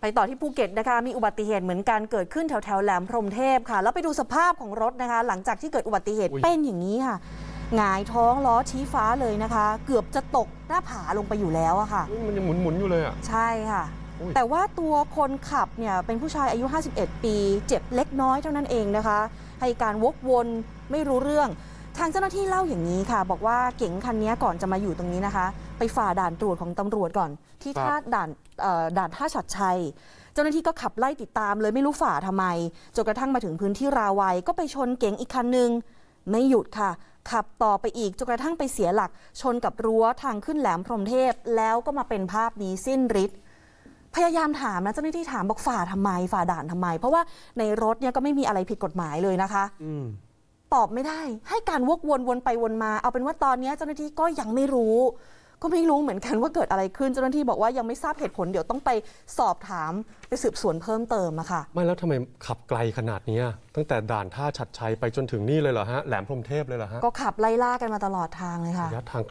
ไปต่อที่ภูเก็ตนะคะมีอุบัติเหตุเหมือนกันเกิดขึ้นแถวแถวๆแหลมพรหมเทพค่ะ แล้วไปดูสภาพของรถนะคะ หลังจากที่เกิดอุบัติเหตุอุ๊ยเป็นอย่างนี้ค่ะหงายท้องล้อชี้ฟ้าเลยนะคะ เกือบจะตกหน้าผาลงไปอยู่แล้วอะค่ะอุ๊ยมันยังหมุนหมุนๆอยู่เลยอะใช่ค่ะอุ๊ยแต่ว่าตัวคนขับเนี่ยเป็นผู้ชายอายุ 51 ปี เจ็บเล็กน้อยเท่านั้นเองนะคะ ให้การวกวนไม่รู้เรื่อง ทางเจ้าหน้าที่เล่าอย่างนี้ค่ะ บอกว่าเก๋งคันนี้ก่อนจะมาอยู่ตรงนี้นะคะ ไปฝ่าด่านตรวจของตำรวจก่อน ที่ท่าด่านด่านท่าฉัดชัย เจ้าหน้าที่ก็ขับไล่ติดตามเลยไม่รู้ฝ่าทำไมจนกระทั่งมาถึงพื้นที่ราวัยก็ไปชนเก๋งอีกคันนึงไม่หยุดค่ะ ขับต่อไปอีกจนกระทั่งไปเสียหลัก ชนกับรั้วทางขึ้นแหลมพรหมเทพ แล้วก็มาเป็นภาพนี้สิ้นฤทธิ์พยายามถามนะเจ้าหน้าที่ถามบอกฝ่าทำไมฝ่าด่านทำไม เพราะว่าในรถเนี่ยก็ไม่มีอะไรผิดกฎหมายเลยนะคะอื ตอบไม่ได้ ให้การวกวนวนไปวนมา เอาเป็นว่าตอนนี้เจ้าหน้าที่ก็ยังไม่รู้ ก็ไม่รู้เหมือนกันว่าเกิดอะไรขึ้นเจ้าหน้าที่บอกว่ายังไม่ทราบเหตุผลเดี๋ยวต้องไปสอบถามไปสืบสวนเพิ่มเติมอะค่ะ ไม่แล้วทำไมขับไกลขนาดเนี้ยตั้งแต่ด่านท่าชัดชัยไปจนถึงนี่เลยเหรอฮะแหลมพรหมเทพเลยเหรอฮะก็ขับไล่ล่ากันมาตลอดทางเลยค่ะ ระยะทางไกล